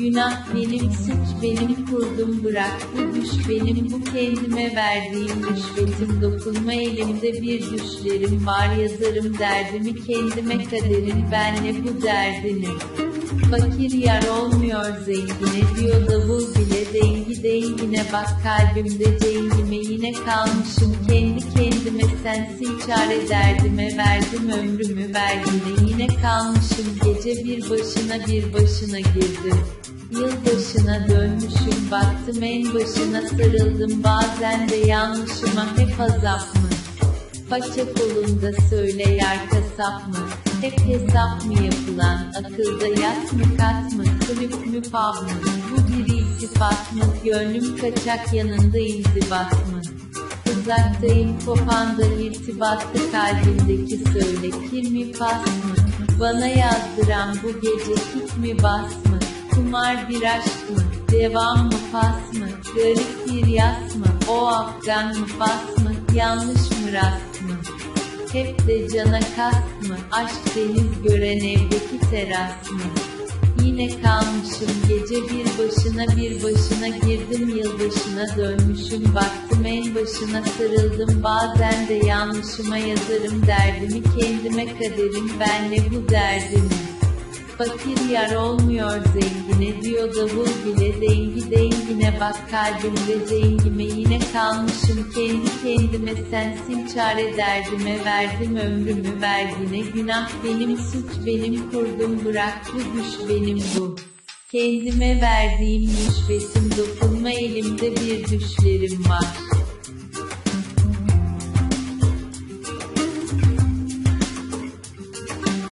Günah benim, suç benim, kurdum bırak bu düş benim, bu kendime verdiğim rüşvetim, dokunma elimde bir düşlerim var, yazarım derdimi kendime kaderin, benle bu derdini. Fakir yar olmuyor zengine, diyor davul bile, dengi dengine bak kalbimde cengime, yine kalmışım kendi kendime, sensin çare derdime, verdim ömrümü vergine, yine kalmışım gece bir başına bir başına girdim. Yılbaşına dönmüşüm baktım en başına sarıldım bazen de yanlışıma hep azap mı? Paça kolunda söyle yar kasap mı? Hep hesap mı yapılan akılda yat mı kat mı kulüp mü pav mı? Bu bir iltifat mı? Gönlüm kaçak yanında inzibat mı? Uzaktayım kopanda irtibatta kalbimdeki söyle mi pas mı? Bana yazdıran bu gece kik mi bas mı? Kumar bir aşk mı? Devam mı pas mı? Garip bir yas mı? O Afgan mı pas mı? Yanlış mı rast mı? Hep de cana kast mı? Aşk deniz gören evdeki teras mı? Yine kalmışım gece bir başına bir başına girdim yılbaşına dönmüşüm baktım en başına sarıldım bazen de yanlışıma yazarım derdimi kendime kaderim benle bu derdimi. Fakir yar olmuyor zengine diyor davul bile dengi dengine bak kalbimde zengime kalmışım kendi kendime sensin çare derdime verdim ömrümü vergine günah benim suç benim kurdum bırak bu düş benim bu. Kendime verdiğim rüşvetim dokunma elimde bir düşlerim var.